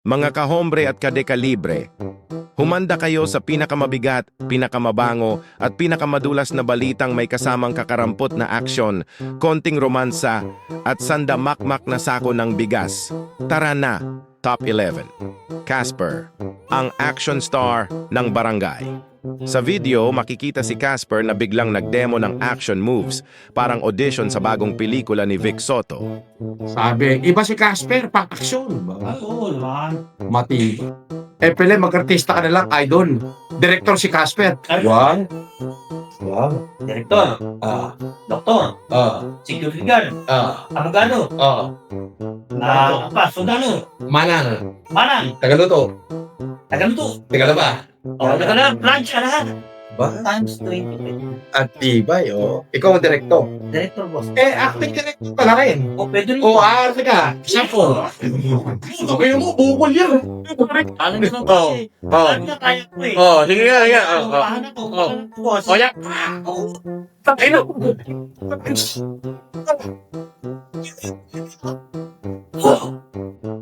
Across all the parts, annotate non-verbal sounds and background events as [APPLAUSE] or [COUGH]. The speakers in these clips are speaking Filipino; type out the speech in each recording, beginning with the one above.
Mga kahombre at kadekalibre, humanda kayo sa pinakamabigat, pinakamabango at pinakamadulas na balitang may kasamang kakarampot na aksyon, konting romansa at sandamakmak na sako ng bigas. Tara na, Top 11. Casper, ang action star ng barangay. Sa video, makikita si Casper na biglang nagdemo ng action moves, parang audition sa bagong pelikula ni Vic Soto. Sabi, iba si Casper, pang-aksyon. Ay, oo naman. Mati. Eh, pala, mag-artista ka na lang, idol. Director si Casper. Ay. Wow. Wow. Direktor, Ah, doktor, ah, security guard, ah, abogado, ah. ah, apa, sundalo, Manang. manang, Tagaluto. tagaluto. Tagalaba. Oh, na, plancha lahat. Ba? Times 20. At tibay, oh. Ikaw ang director. Director, boss. Eh, acting director pala rin. O, pwede rin. O, arte ka. Sample. Okay mo, bukol yan. Ano naman Oo. kasi? Oo. Na kaya ko eh. Oh, sige nga, sige. Oh, oh. Ano ko, Oh. boss. O, yan. Oo. Takay na.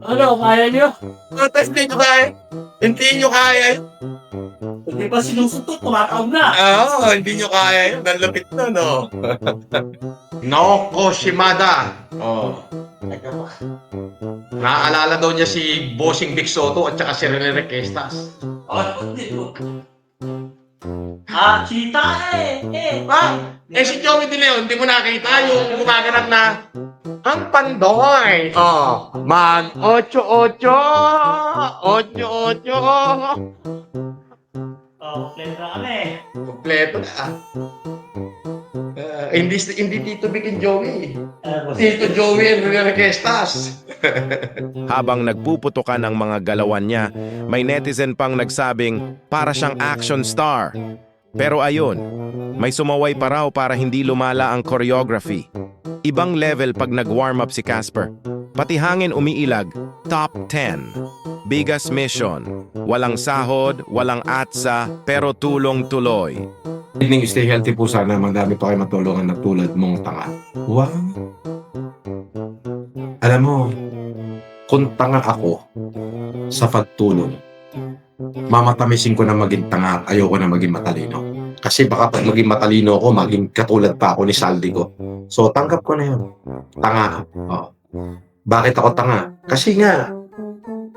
Ano, kaya niyo? Hindi nyo kaya. Hindi nyo kaya. Hindi ba sinusuntok, kumakaon na. Oo, hindi nyo kaya yun. Nalapit na, no? [LAUGHS] Naoko Shimada. Oh. Naaalala daw niya si Bossing Big Soto at saka si Rene Requestas. Oh, hindi ko. Ah, chita eh. Eh. Ah, eh si Joey De Leon, hindi mo nakita yung gumaganap na ang pandoy. Oh, man, ocho, ocho, ocho, ocho. Oh, play na kami. Kompleto na. Ah, hindi hindi Tito Big and Joey. Tito Joey and Rene Requestas. [LAUGHS] Habang nagpuputukan ang mga galawan niya, may netizen pang nagsabing para siyang action star. Pero ayun, may sumaway pa raw para hindi lumala ang choreography. Ibang level pag nag-warm up si Casper. Pati hangin umiilag, top 10. Biggest mission, walang sahod, walang atsa, pero tulong tuloy. Evening, stay healthy po sana. Madami pa kayo matulungan na tulad mong tanga. Wow. Alam mo, kung tanga ako sa pagtulong, mamatamisin ko na maging tanga at ayoko na maging matalino. Kasi baka pag maging matalino ako, maging katulad pa ako ni Saldi ko. So, tanggap ko na yun. Tanga. Oh. Bakit ako tanga? Kasi nga,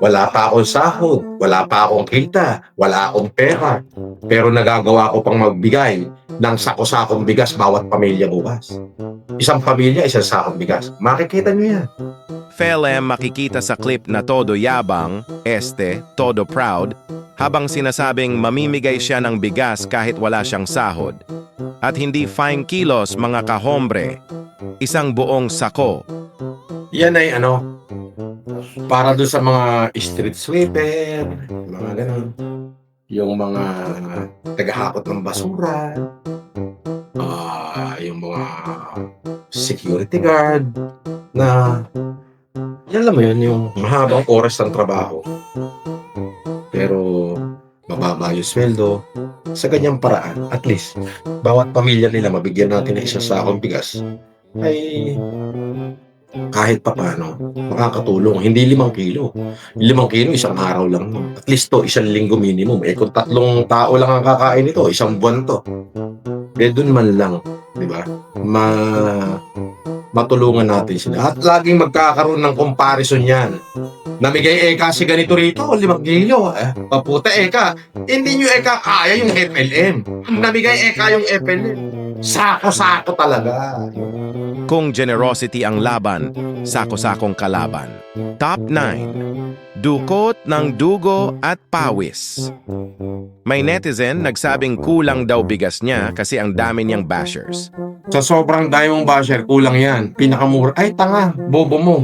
wala pa akong sahod, wala pa akong kita, wala akong pera. Pero nagagawa ko pang magbigay ng sako-sakong bigas bawat pamilya bukas. Isang pamilya, isang sakong bigas. Makikita niyo yan. Felem makikita sa clip na todo yabang, este, todo proud, habang sinasabing mamimigay siya ng bigas kahit wala siyang sahod. At hindi fine kilos mga kahombre, isang buong sako. Yan ay ano, para doon sa mga street sweeper, mga ganun. Yung mga tagahakot ng basura, ah, yung mga security guard, na, alam mo yun, yung mahabang oras ng trabaho. Pero, mababa yung sweldo. Sa ganyang paraan, at least, bawat pamilya nila mabigyan natin ng isang sakong bigas, ay kahit pa paano, makakatulong. Hindi limang kilo. Limang kilo, isang araw lang. At least to, isang linggo minimum. Eh kung tatlong tao lang ang kakain nito, isang buwan to. Eh dun man lang, di ba? Ma matulungan natin sila. At laging magkakaroon ng comparison yan. Namigay eka si ganito rito, limang kilo. Eh, paputa eka. Hindi nyo eka kaya yung FLM. Namigay eka yung FLM. Sako-sako talaga. Kung generosity ang laban, sako-sakong kalaban. Top 9. Dukot ng dugo at pawis. May netizen nagsabing kulang daw bigas niya kasi ang dami niyang bashers. Sa sobrang dami basher, kulang yan. Pinakamura. Ay, tanga. Bobo mo.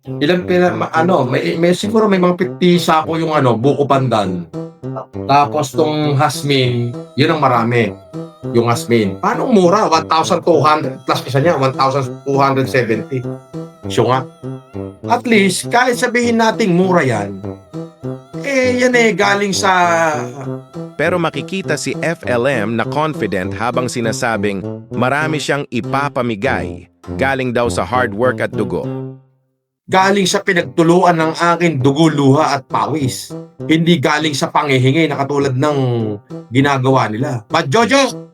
Ilang pina, ma- ano, may, may siguro may mga 50 sako yung ano, buko pandan. Tapos tong hasmin, yun ang marami. Yung hasmin. Paano mura? 1,200 plus isa niya, 1,270. Siyo nga. At least, kahit sabihin nating mura yan, eh, yan eh, galing sa Pero makikita si FLM na confident habang sinasabing marami siyang ipapamigay galing daw sa hard work at dugo. Galing sa pinagtuluan ng aking dugo, luha at pawis. Hindi galing sa pangihingi na katulad ng ginagawa nila. But Jojo,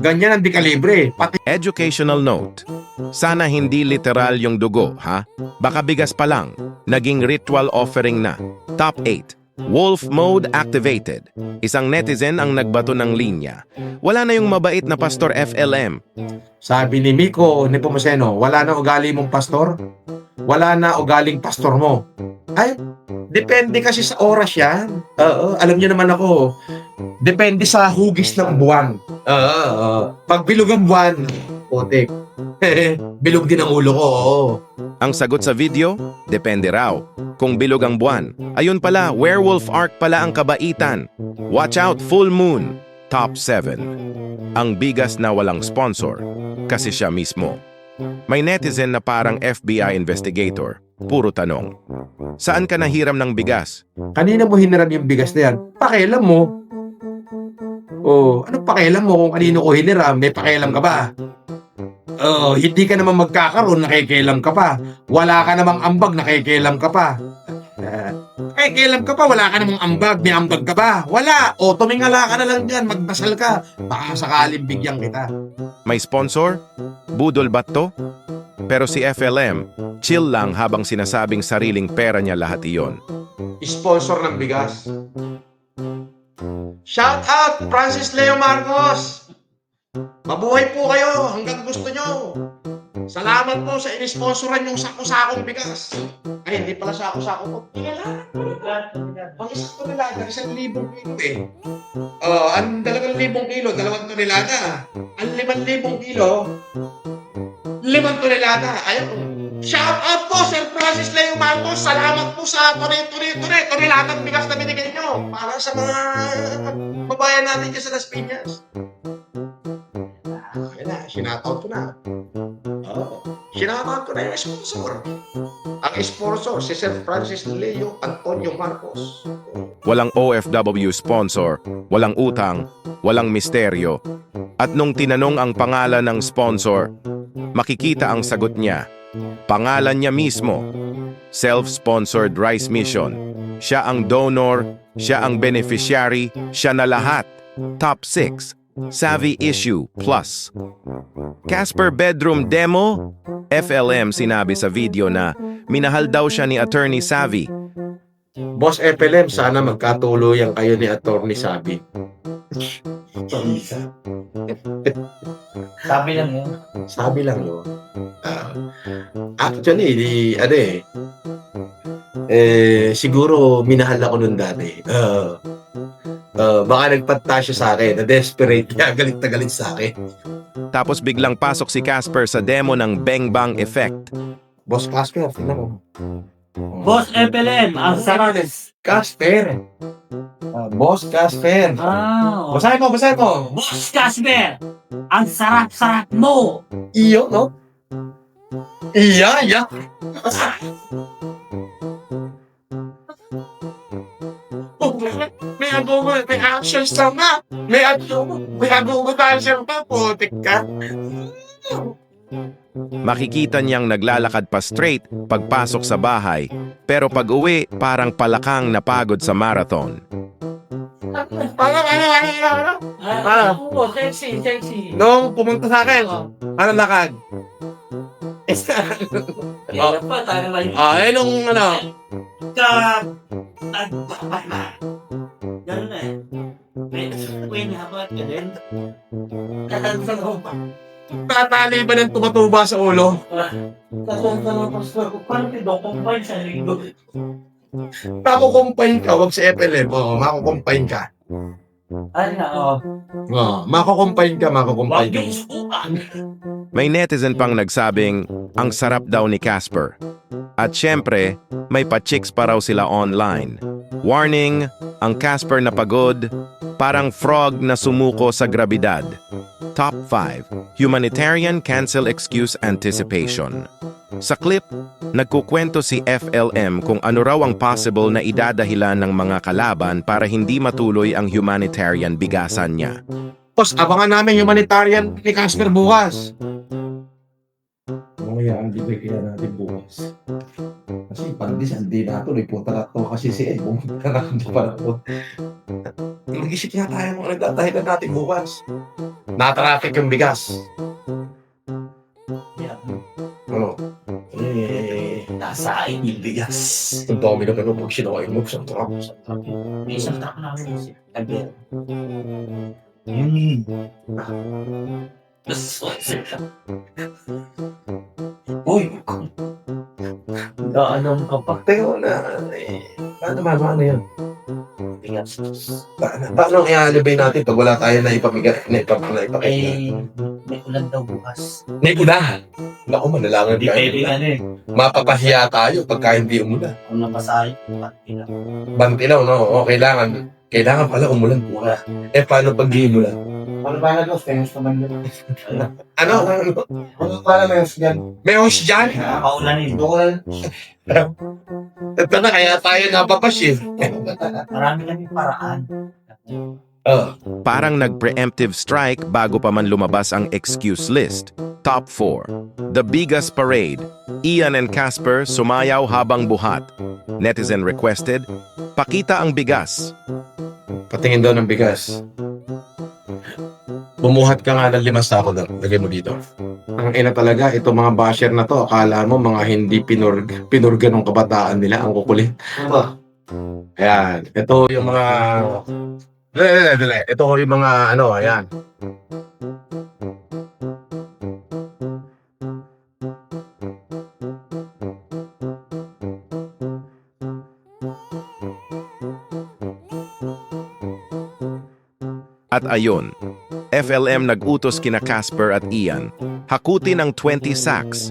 ganyan ang di kalibre. Pati Educational note. Sana hindi literal yung dugo, ha? Baka bigas pa lang. Naging ritual offering na. Top 8. Wolf mode activated. Isang netizen ang nagbato ng linya. Wala na yung mabait na Pastor FLM. sabi ni Miko Nepomuceno, wala na ugali mong pastor? Wala na ugaling pastor mo? Ay, depende kasi sa oras yan. Oo, alam niyo naman ako, depende sa hugis ng buwan. Oo, oo. Pag bilog ang buwan, putik. [LAUGHS] bilog din ang ulo ko, oo. Ang sagot sa video, depende raw. Kung bilog ang buwan, ayun pala, werewolf arc pala ang kabaitan. Watch out, full moon. Top 7. Ang bigas na walang sponsor, kasi siya mismo. May netizen na parang FBI investigator. Puro tanong. Saan ka nahiram ng bigas? Kanina mo hiniram yung bigas na yan, pakialam mo. Oh, ano pakialam mo kung kanino ko hiniram? May pakialam ka ba? Oh, hindi ka naman magkakaroon, nakikialam ka pa. Wala ka namang ambag, nakikialam ka pa. [LAUGHS] Uh, nakikialam ka pa, wala ka namang ambag, may ambag ka ba? Wala. O, tumingala ka na lang dyan, magdasal ka. Baka sakaling bigyan kita. May sponsor? Budol ba to? Pero si FLM, chill lang habang sinasabing sariling pera niya lahat iyon. Sponsor ng bigas. Shout out, Francis Leo Marcos! Mabuhay po kayo hanggang gusto nyo. Salamat po sa inisponsoran yung sako-sakong bigas. Ay, hindi pala sako-sako to. Ang isang tonelada, isang libong kilo eh. Oh, ang dalawang libong kilo, dalawang tonelada. Ang limang libong kilo, limang tonelada. Ayun. Shout out po, Sir Francis Leo Marcos. Salamat po sa tunay, tunay, tunay, toneladang bigas na binigay nyo para sa mga babayan natin dyan sa Las Piñas. Ayan na, sinataw ko na. Oh, sinataw ko na yung sponsor. Ang sponsor, si Sir Francis Leo Antonio Marcos. Walang OFW sponsor, walang utang, walang misteryo. At nung tinanong ang pangalan ng sponsor, makikita ang sagot niya. Pangalan niya mismo. Self-sponsored rice mission. Siya ang donor, siya ang beneficiary, siya na lahat. Top 6. Savvy Issue Plus. Casper Bedroom Demo? FLM sinabi sa video na minahal daw siya ni Attorney Savvy Boss FLM, sana magkatuluyan kayo ni Attorney Sabi. Sabi lang yun. Sabi lang yun. Ah, actually, di, ano eh, eh, siguro minahal ako nun dati. Uh, uh, baka nagpanta siya sa akin, na-desperate kaya galit na galit sa akin. Tapos biglang pasok si Casper sa demo ng Bang Bang Effect. Boss Casper, tingnan mo. Boss FLM, ang sarap. Casper. Ah, Boss Casper. Ah, Basahin mo, basahin mo. Boss Casper, ang sarap-sarap mo. Iyo, no? Iya, iya. Oh, [LAUGHS] may agogo, may actions tama. May agogo, may agogo dancer pa, putik ka. Makikita niyang naglalakad pa straight pagpasok sa bahay, pero pag uwi parang palakang napagod sa marathon. Ano, ano, ano, ano? Ah. Oo, sexy, sexy. Nung pumunta sa akin, ano lakad? Kaya pa, tayo lang. Ah, eh, nung ano, Ka... Ganun na eh. May may nahabat ka din. Kakansan ko pa. tatali ba ng tumatuba sa ulo? Kakansan ko pastor ko. Paano ti kumpay sa linggo? Makukumpain ka, wag sa FLM. Oo, makukumpain ka. Ay na, oh. Oo, makukumpain ka, makukumpain Huwag ka. May netizen pang nagsabing, ang sarap daw ni Casper. At syempre, may pa-chicks pa raw sila online. Warning, ang Casper na pagod, parang frog na sumuko sa grabidad. Top 5. Humanitarian Cancel Excuse Anticipation. Sa clip, nagkukwento si FLM kung ano raw ang possible na idadahilan ng mga kalaban para hindi matuloy ang humanitarian bigasan niya. Boss, abangan namin humanitarian ni Casper bukas. mamaya ang dibay kaya natin bukas. Kasi pandis, hindi na ito. Nagpunta na ito kasi si Ed. Pumunta na ito pa ito. Mag-isip nga tayo mga nagtatahilan natin bukas. Natraffic yung bigas. Yan. Ano? Eh, Nasa akin yung bigas. ang dami na ganun pag sinakain mo sa truck. May isang truck namin kasi. Tagal. Hmm. Tapos, [LAUGHS] Uy! Daanan ka pa. Teka na, eh, paano ba, paano yan? Bigas. Paano, paano i-alibay natin pag wala tayo na ipamigay, na ipap- na ipakita? Eh, may ulan daw bukas. May unahan. Naku, manalangan Hindi pwede ano eh. Mapapahiya tayo pagka hindi umulan. Kung napasahin, pati na. Bantilaw, no? O, kailangan, kailangan pala umulan bukas. Eh, paano pag di umulan? Ano ba na dos? Famous naman yun. [LAUGHS] Ano? Ano ba na mayos dyan? May host dyan? Nakakaulan eh. Doon ko lang. Ito na, kaya tayo napapasyil. Marami lang yung paraan. Oh. Parang nag-preemptive strike bago pa man lumabas ang excuse list. Top 4. The Bigas Parade. Ian and Casper sumayaw habang buhat. Netizen requested, pakita ang bigas. Patingin daw ng bigas. Bumuhat ka nga ng limang sako doon. Lagay mo dito. Ang ina talaga, ito mga basher na to, akala mo mga hindi pinurg, pinurga ng kabataan nila, ang kukulit. Ba? Ayan. Ito yung mga... Dali, dali, dali. Ito yung mga ano, ayan. At ayun, FLM nag-utos kina Casper at Ian. Hakutin ang 20 sacks.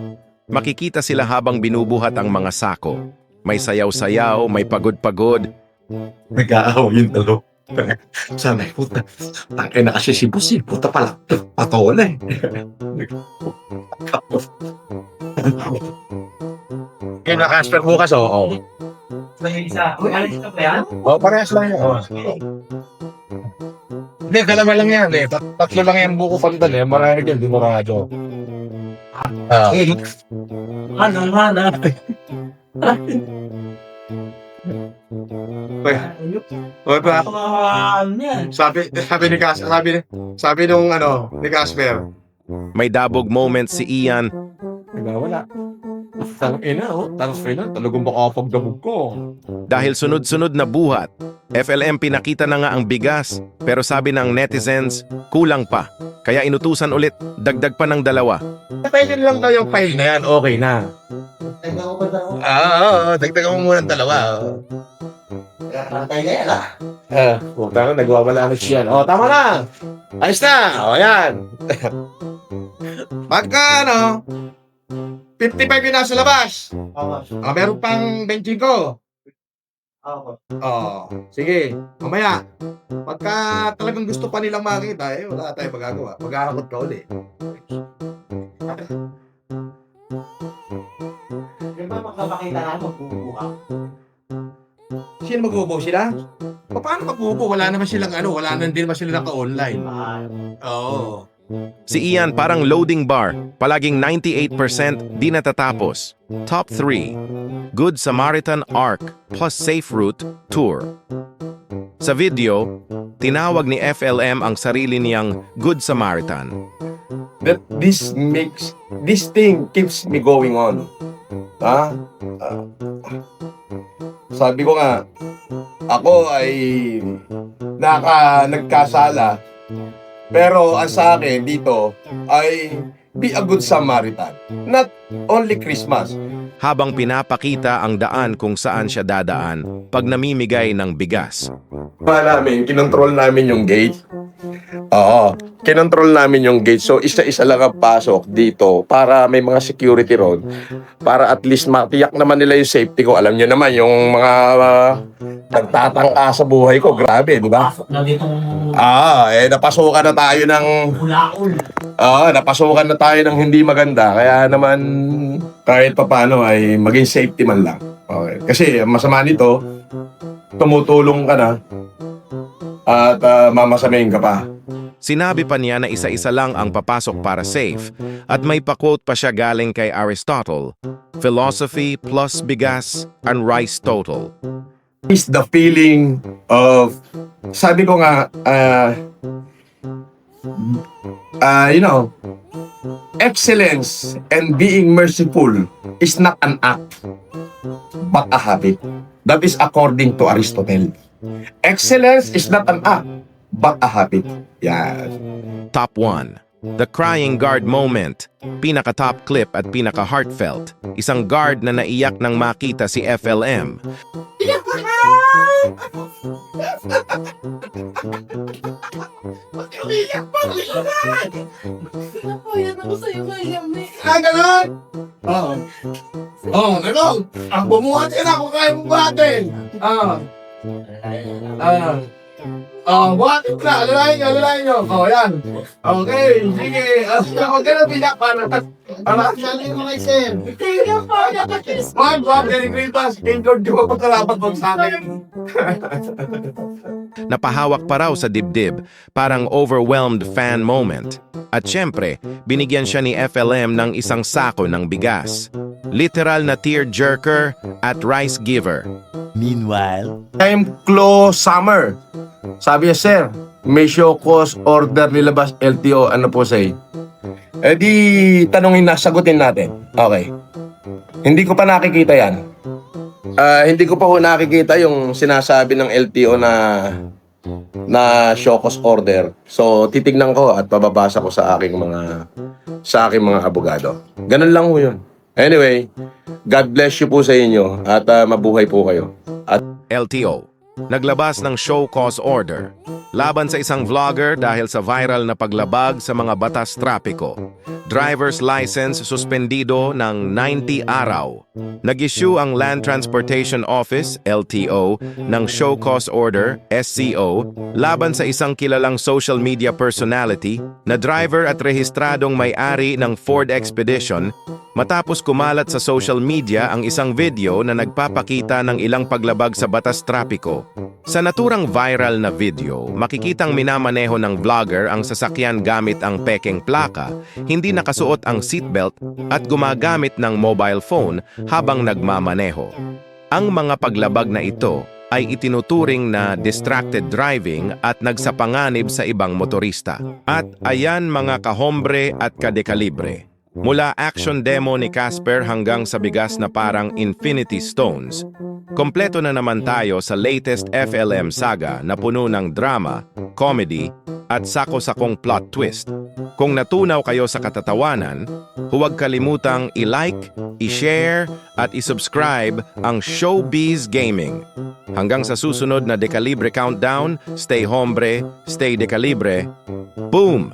Makikita sila habang binubuhat ang mga sako. May sayaw-sayaw, may pagod-pagod, Nag-aaw yung dalo. Sana puta. Tangke na kasi si Busi. Puta pala. Patola eh. Kaya na-casper bukas, oo. Oh, May isa. Uy, alis ka ba yan? oh. parehas lang yan. Oh. Hindi, dalawa lang yan eh. Tat- tatlo lang yan buko pandan eh. Marami yan, di mo radyo. Ah. Ano, ano? Oy, pa. Ano yan? Sabi, sabi ni Casper, sabi, sabi nung ano, ni Casper. may dabog moment si Ian Nagawala. Tang ina, oh. Tang ina, talagang makapagdabog ko. dahil sunod-sunod na buhat. FLM pinakita na nga ang bigas, pero sabi ng netizens, kulang pa. Kaya inutusan ulit, dagdag pa ng dalawa. Pwede lang daw yung file na yan, okay na. Ah, oo, oo, dagdagan mo muna ng dalawa. oo. Pantay na yan ah. Ah, oh, tama, nagwawala na siya. Oh, tama na. Ayos na. Oh, yan. [LAUGHS] Pagka, ano, 55 yung nasa labas. Ah, meron pang 25. Ako. Oh, sige. Mamaya, pagka talagang gusto pa nilang makita, eh, wala tayong magagawa. Maghahakot ka uli. Yung ba makapakita na magbubuka? Sino magbubo sila? Pa- Paano magbubo? Wala naman silang ano, wala naman din naman sila naka-online. Oo. Si Ian parang loading bar, palaging 98% di natatapos. Top 3. Good Samaritan Arc plus Safe Route Tour. Sa video, tinawag ni FLM ang sarili niyang Good Samaritan. That this makes, this thing keeps me going on. Ha? Ah, sabi ko nga, ako ay naka, nagkasala. Pero ang sa akin dito ay be a good Samaritan. Not only Christmas. Habang pinapakita ang daan kung saan siya dadaan pag namimigay ng bigas. Pa namin, kinontrol namin yung gate. Oo, kinontrol namin yung gate. So, isa-isa lang ang pasok dito para may mga security ron. Para at least matiyak naman nila yung safety ko. Alam nyo naman, yung mga uh, nagtatangka sa buhay ko, grabe, di ba? Pasok na ditong Ah, eh, napasukan na tayo ng... hulaol. Ah, napasukan na tayo ng hindi maganda. Kaya naman, kahit pa paano ay maging safety man lang. Okay. Kasi ang masama nito, tumutulong ka na at uh, mamasamayin ka pa. Sinabi pa niya na isa-isa lang ang papasok para safe at may pa-quote pa siya galing kay Aristotle, Philosophy plus bigas and rice total. Is the feeling of sabi ko nga uh, uh, you know excellence and being merciful is not an act but a habit. That is according to Aristotle. Excellence is not an act but a habit. Yeah Top 1. The Crying Guard Moment. Pinaka-top clip at pinaka-heartfelt. Isang guard na naiyak nang makita si FLM. Ah, ganon? Oo. Oo, ganon. Ang bumuhat ka na kung kaya mo buhatin. Ah. Ah. Oh, buhatin ka. Alalahin nyo, alalahin nyo. Oh, yan. Okay, sige. Ako ganun biyak para para Sabi mo kay Sir. One, one, very great pass. King George, di ba pagkalapat mo sa akin? [LAUGHS] Napahawak pa raw sa dibdib, parang overwhelmed fan moment. At syempre, binigyan siya ni FLM ng isang sako ng bigas. Literal na tear jerker at rice giver. Meanwhile, I'm Clo Summer. Sabi niya, sir, may show cause order nilabas LTO. Ano po say? Eh di, tanongin na, sagutin natin. Okay. Hindi ko pa nakikita yan. Ah, hindi ko pa ho nakikita yung sinasabi ng LTO na na show cause order. So, titignan ko at bababasa ko sa aking mga sa aking mga abogado. Ganun lang ho yun. Anyway, God bless you po sa inyo at ah, mabuhay po kayo. LTO. Naglabas ng show cause order. Laban sa isang vlogger dahil sa viral na paglabag sa mga batas trapiko. Driver's license suspendido ng 90 araw. Nag-issue ang Land Transportation Office, LTO, ng show cause order, SCO, laban sa isang kilalang social media personality na driver at rehistradong may-ari ng Ford Expedition matapos kumalat sa social media ang isang video na nagpapakita ng ilang paglabag sa batas trapiko. Sa naturang viral na video, makikitang minamaneho ng vlogger ang sasakyan gamit ang pekeng plaka, hindi nakasuot ang seatbelt at gumagamit ng mobile phone habang nagmamaneho. Ang mga paglabag na ito ay itinuturing na distracted driving at nagsapanganib sa ibang motorista. At ayan mga kahombre at kadekalibre. Mula action demo ni Casper hanggang sa bigas na parang Infinity Stones, kompleto na naman tayo sa latest FLM saga na puno ng drama, comedy, at sako-sakong plot twist. Kung natunaw kayo sa katatawanan, huwag kalimutang i-like, i-share, at i-subscribe ang Showbiz Gaming. Hanggang sa susunod na Decalibre Countdown, stay hombre, stay decalibre, boom!